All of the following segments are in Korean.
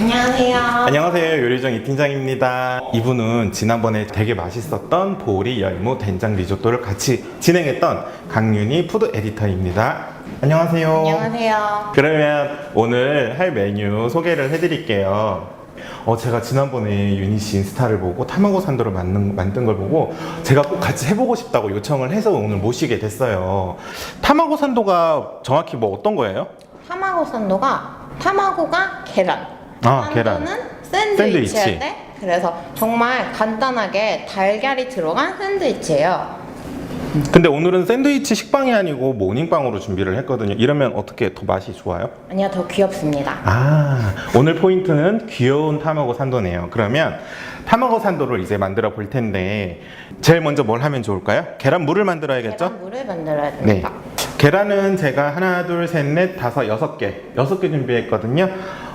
안녕하세요. 안녕하세요 요리정 이팀장입니다 이분은 지난번에 되게 맛있었던 보리 열무 된장 리조또를 같이 진행했던 강윤희 푸드 에디터입니다 안녕하세요 안녕하세요. 그러면 오늘 할 메뉴 소개를 해드릴게요 어, 제가 지난번에 윤희 씨 인스타를 보고 타마고 산도를 만든, 만든 걸 보고 제가 꼭 같이 해보고 싶다고 요청을 해서 오늘 모시게 됐어요 타마고 산도가 정확히 뭐 어떤 거예요? 타마고 산도가 타마고가 계란. 아, 계란. 산도는 샌드위치, 샌드위치. 할 때. 그래서 정말 간단하게 달걀이 들어간 샌드위치예요. 근데 오늘은 샌드위치 식빵이 아니고 모닝빵으로 준비를 했거든요. 이러면 어떻게 더 맛이 좋아요? 아니요, 더 귀엽습니다. 아, 오늘 포인트는 귀여운 타마고 산도네요. 그러면 타마고 산도를 이제 만들어 볼 텐데 제일 먼저 뭘 하면 좋을까요? 계란 물을 만들어야겠죠? 계란물을 만들어야 네. 됩니다. 계란은 제가 하나, 둘, 셋, 넷, 다섯, 여섯 개, 여섯 개 준비했거든요.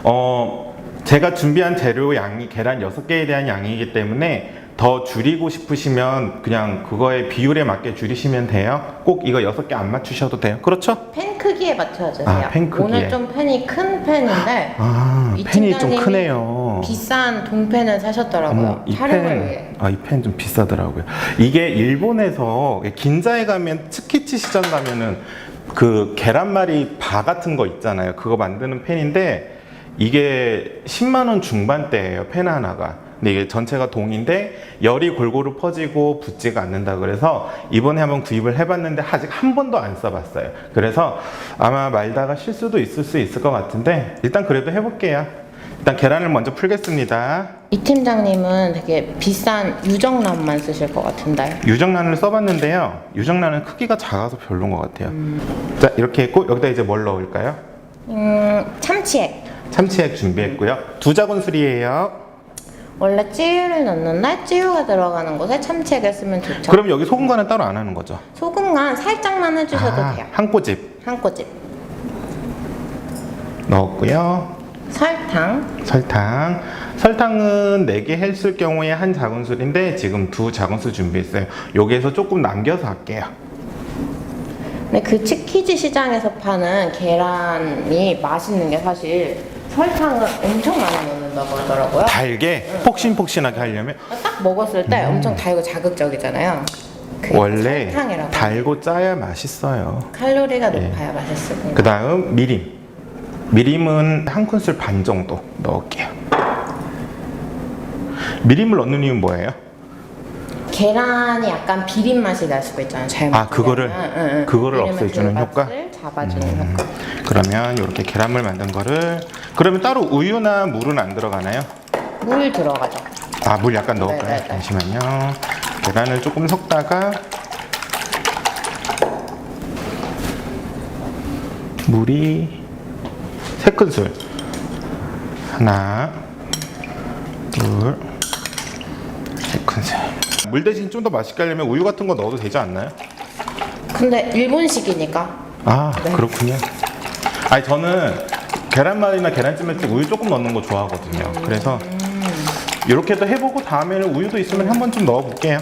어, 제가 준비한 재료 양이 계란 여섯 개에 대한 양이기 때문에 더 줄이고 싶으시면 그냥 그거의 비율에 맞게 줄이시면 돼요. 꼭 이거 여섯 개안 맞추셔도 돼요. 그렇죠? 팬 크기에 맞춰주세요. 아, 팬 크기에. 오늘 좀 팬이 큰 팬인데 아, 이 펜이 좀 팀장님이 크네요. 비싼 동팬을 사셨더라고요. 어머, 이 촬영을 펜, 위해. 아, 이 펜 좀 비싸더라고요. 이게 일본에서 긴자에 가면 츠키치 시장 가면은 그 계란말이 바 같은 거 있잖아요. 그거 만드는 펜인데 이게 10만 원 중반대예요. 펜 하나가. 근데 이게 전체가 동인데 열이 골고루 퍼지고 붙지가 않는다 그래서 이번에 한번 구입을 해봤는데 아직 한 번도 안 써봤어요. 그래서 아마 말다가 실수도 있을 수 있을 것 같은데 일단 그래도 해볼게요. 일단 계란을 먼저 풀겠습니다. 이 팀장님은 되게 비싼 유정란만 쓰실 것 같은데. 유정란을 써봤는데요. 유정란은 크기가 작아서 별론 것 같아요. 자 이렇게 했고 여기다 이제 뭘 넣을까요? 음, 참치액. 참치액 준비했고요. 두 자군술이에요. 원래 찌유를 넣는데 찌유가 들어가는 곳에 참치액을 쓰면 좋죠. 그럼 여기 소금간은 따로 안 하는 거죠? 소금간 살짝만 해주셔도 아, 돼요. 한 꼬집 한 꼬집. 넣었고요. 설탕. 설탕. 설탕은 4개 했을 경우에 한 자군술인데 지금 두 자군술 준비했어요. 여기에서 조금 남겨서 할게요. 근데 그 치키즈 시장에서 파는 계란이 맛있는 게 사실 설탕을 엄청 많이 넣는다고 하더라고요. 달게 폭신폭신하게 하려면 딱 먹었을 때 엄청 달고 자극적이잖아요. 그 음. 원래 설탕이라고. 달고 짜야 맛있어요. 칼로리가 예. 높아야 맛있습니다. 그 다음 미림. 미림은 한 큰술 반 정도 넣을게요. 미림을 넣는 이유는 뭐예요? 계란이 약간 비린 맛이 날 수가 있잖아요. 잘못 아, 그거를-. 그거를 없애주는 그 효과? 맛을 잡아주는 효과. 그러면 이렇게 계란물 만든 거를 그러면 따로 우유나 물은 안 들어가나요? 물 들어가죠. 아, 물 약간 넣을까요? 네, 네, 네. 잠시만요. 계란을 조금 섞다가 물이 세 큰술. 하나, 둘, 세 큰술. 물 대신 좀 더 맛있게 하려면 우유 같은 거 넣어도 되지 않나요? 근데 일본식이니까 아, 네. 그렇군요. 아니, 저는 계란말이나 계란찜에 우유 조금 넣는 거 좋아하거든요. 그래서 이렇게도 해보고 다음에는 우유도 있으면 한 번 좀 넣어볼게요.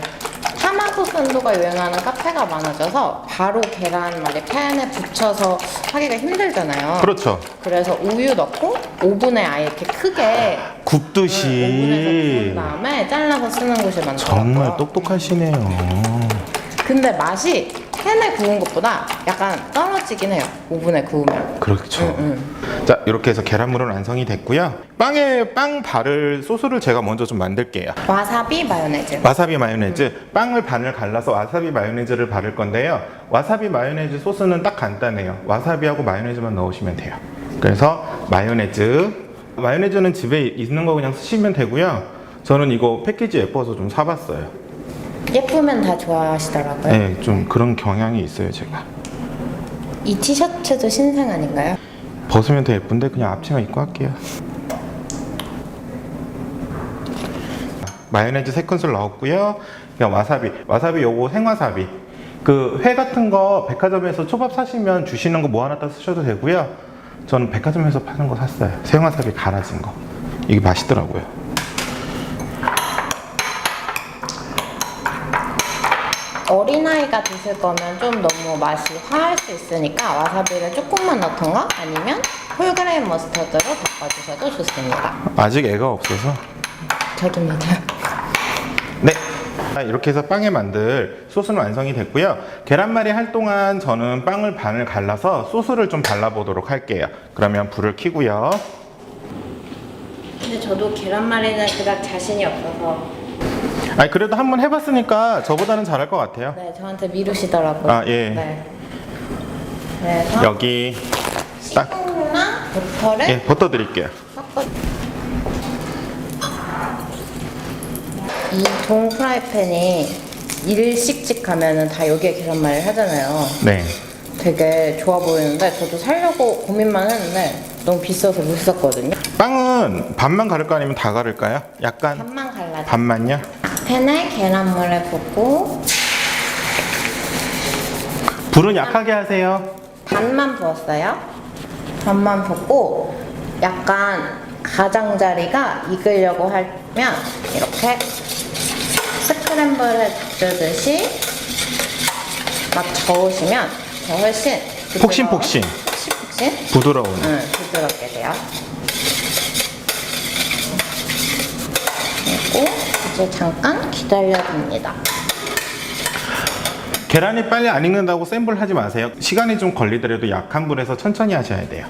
타마고 산도가 유행하는 카페가 많아져서 바로 계란말이 팬에 붙여서 하기가 힘들잖아요. 그렇죠. 그래서 우유 넣고 오븐에 아예 이렇게 크게 굽듯이. 오븐에서 구운 다음에 잘라서 쓰는 곳이 많더라고요. 정말 똑똑하시네요. 근데 맛이 팬에 구운 것보다 약간 떨어지긴 해요. 오븐에 구우면. 그렇죠. 응, 자, 이렇게 해서 계란물은 완성이 됐고요. 빵에 빵 바를 소스를 제가 먼저 좀 만들게요. 와사비 마요네즈. 와사비 마요네즈 빵을 반을 갈라서 와사비 마요네즈를 바를 건데요 와사비 마요네즈 소스는 딱 간단해요 와사비하고 마요네즈만 넣으시면 돼요 그래서 마요네즈 마요네즈는 집에 있는 거 그냥 쓰시면 되고요 저는 이거 패키지 예뻐서 좀 사봤어요 예쁘면 다 좋아하시더라고요. 네, 좀 그런 경향이 있어요 제가. 이 티셔츠도 신상 아닌가요? 벗으면 더 예쁜데 그냥 앞치마 입고 할게요. 마요네즈 세 큰술 넣었고요. 그냥 와사비 와사비 요거 생와사비. 그 회 같은 거 백화점에서 초밥 사시면 주시는 거뭐 하나 따 쓰셔도 되고요. 저는 백화점에서 파는 거 샀어요. 생와사비 갈아진 거. 이게 맛있더라고요 어린아이가 드실 거면 좀 너무 맛이 화할 수 있으니까 와사비를 조금만 넣던가 아니면 홀그레인 머스터드로 바꿔주셔도 좋습니다. 아직 애가 없어서. 저도입니다. 네. 자, 이렇게 해서 빵에 만들 소스는 완성이 됐고요. 계란말이 할 동안 저는 빵을 반을 갈라서 소스를 좀 발라보도록 할게요. 그러면 불을 켜고요. 근데 저도 계란말이는 그닥 자신이 없어서 아니 그래도 한번 해봤으니까 저보다는 잘할 것 같아요. 네 저한테 미루시더라고요. 아, 예. 네. 그래서 여기 딱 식용유나 버터를 예, 버터 드릴게요. 섞어. 이동 프라이팬이 일식집 가면은 다 여기에 계란말이를 하잖아요. 네. 되게 좋아 보이는데 저도 살려고 고민만 했는데 너무 비싸서 못 샀거든요. 빵은 반만 가를 거 아니면 다 가를까요? 약간 반만 갈라져. 반만요? 팬에 계란물을 붓고 불은 약하게 하세요. 반만 부었어요. 반만 붓고 약간 가장자리가 익으려고 하면 이렇게 스크램블 해주듯이 막 저으시면 더 훨씬 부드러워- 폭신폭신. 폭신폭신? 부드러운. 응, 부드럽게 돼요. 그리고 이제 잠깐 기다려줍니다. 계란이 빨리 안 익는다고 센 불 하지 마세요. 시간이 좀 걸리더라도 약한 불에서 천천히 하셔야 돼요.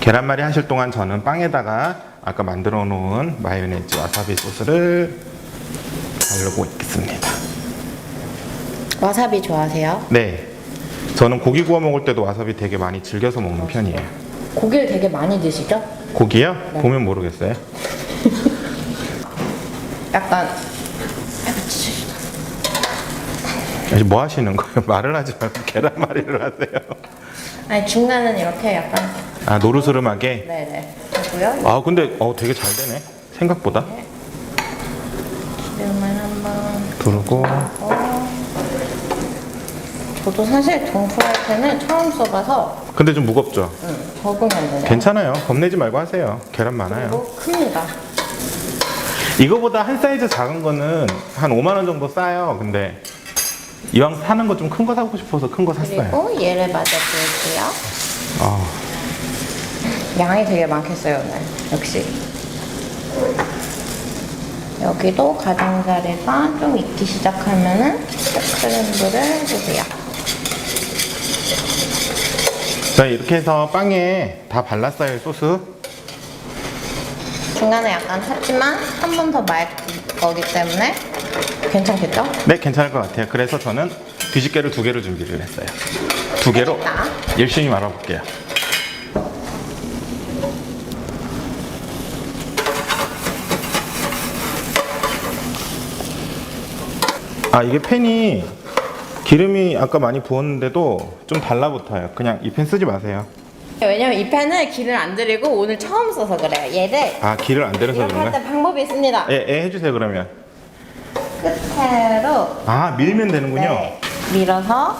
계란말이 하실 동안 저는 빵에다가 아까 만들어 놓은 마요네즈 와사비 소스를 바르고 있겠습니다. 와사비 좋아하세요? 네. 저는 고기 구워 먹을 때도 와사비 되게 많이 즐겨서 먹는 편이에요. 고기를 되게 많이 드시죠? 고기요? 보면 모르겠어요. 약간 아직 뭐 하시는 거예요? 말을 하지 말고 계란말이를 하세요. 아니 중간은 이렇게 약간 아 노르스름하게. 네네 하고요. 아 근데 어 되게 잘 되네. 생각보다. 기름을 한번 두르고 어. 저도 사실 동프라이팬을 처음 써봐서 근데 좀 무겁죠? 음, 적응이 안 되네요. 괜찮아요. 겁내지 말고 하세요. 계란 많아요. 그리고 큽니다. 이거보다 한 사이즈 작은 거는 한 5만 원 정도 싸요. 근데 이왕 사는 거 좀 큰 거 사고 싶어서 큰 거 샀어요. 그리고 얘를 맞아줄게요. 아, 양이 되게 많겠어요 오늘 역시. 여기도 가장자리가 좀 익기 시작하면은 스크램블을 해주세요. 자 이렇게 해서 빵에 다 발랐어요 소스. 중간에 약간 탔지만 한 번 더 말 거기 때문에 괜찮겠죠? 네, 괜찮을 것 같아요. 그래서 저는 뒤집개를 두 개를 준비를 했어요. 두 개로 되겠다. 열심히 말아볼게요. 아, 이게 팬이 기름이 아까 많이 부었는데도 좀 달라붙어요. 그냥 이팬 쓰지 마세요. 왜냐면 이 펜을 기를 안 들이고 오늘 처음 써서 그래요. 얘를 아, 기를 안 들여서 이렇게 할 그런가? 때 방법이 있습니다. 예, 예, 해주세요, 그러면. 끝으로 아, 밀면 되는군요. 네, 밀어서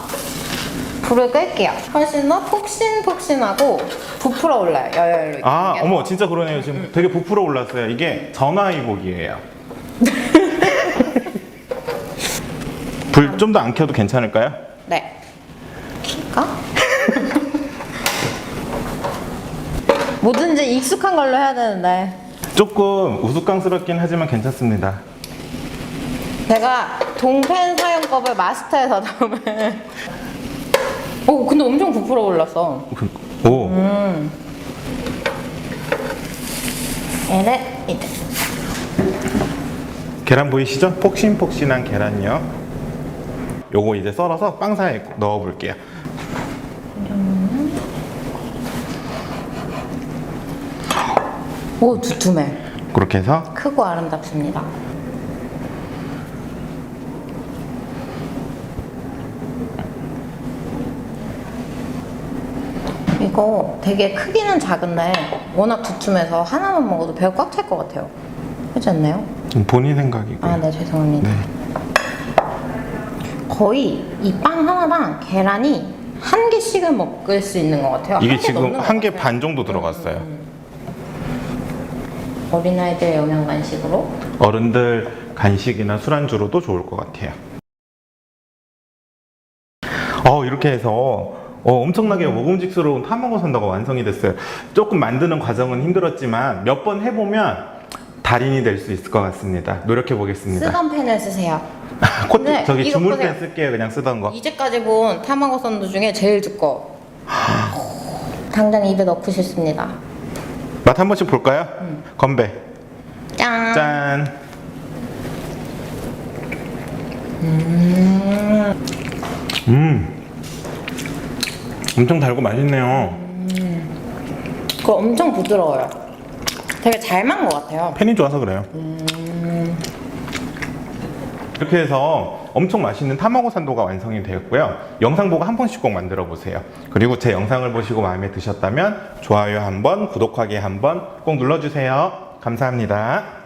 불을 끌게요. 훨씬 더 폭신폭신하고 부풀어 올라요. 여열로. 아. 어머, 진짜 그러네요. 지금 되게 부풀어 올랐어요. 이게 전화위복이에요. 불 좀 더 안 켜도 괜찮을까요? 네. 킬까? 뭐든지 익숙한 걸로 해야 되는데 조금 우스꽝스럽긴 하지만 괜찮습니다. 제가 동펜 사용법을 마스터해서 다음에 오 근데 엄청 부풀어 올랐어 그- 오, 얘를 이제 계란 보이시죠? 폭신폭신한 계란요. 요거 이제 썰어서 빵사에 넣어 볼게요. 오 두툼해 그렇게 해서 크고 아름답습니다 이거 되게 크기는 작은데 워낙 두툼해서 하나만 먹어도 배가 꽉 찰 것 같아요 그렇지 않나요? 본인 생각이고요. 아 네 죄송합니다 네. 거의 이 빵 하나당 계란이 한 개씩은 먹을 수 있는 것 같아요 이게 지금 한 개. 반 정도 들어갔어요. 어린아이들 영양 간식으로 어른들 간식이나 술안주로도 좋을 것 같아요. 어, 이렇게 해서 어, 엄청나게 먹음직스러운 타마고 산다가 완성이 됐어요. 조금 만드는 과정은 힘들었지만 몇 번 해보면 달인이 될 수 있을 것 같습니다. 노력해 보겠습니다. 쓰던 펜을 쓰세요. 코트 네, 저기 이거 주물 펜 보세요. 쓸게요. 그냥 쓰던 거. 이제까지 본 타마고 썬드 중에 제일 두꺼워. 당장 입에 넣고 싶습니다. 맛 한 번씩 볼까요? 건배. 짠. 짠. 음. 엄청 달고 맛있네요. 그거 엄청 부드러워요. 되게 잘 만 것 같아요. 팬이 좋아서 그래요. 이렇게 해서 엄청 맛있는 타마고 산도가 완성이 되었고요. 영상 보고 한 번씩 꼭 만들어 보세요. 그리고 제 영상을 보시고 마음에 드셨다면 좋아요 한 번, 구독하기 한 번 꼭 눌러주세요. 감사합니다.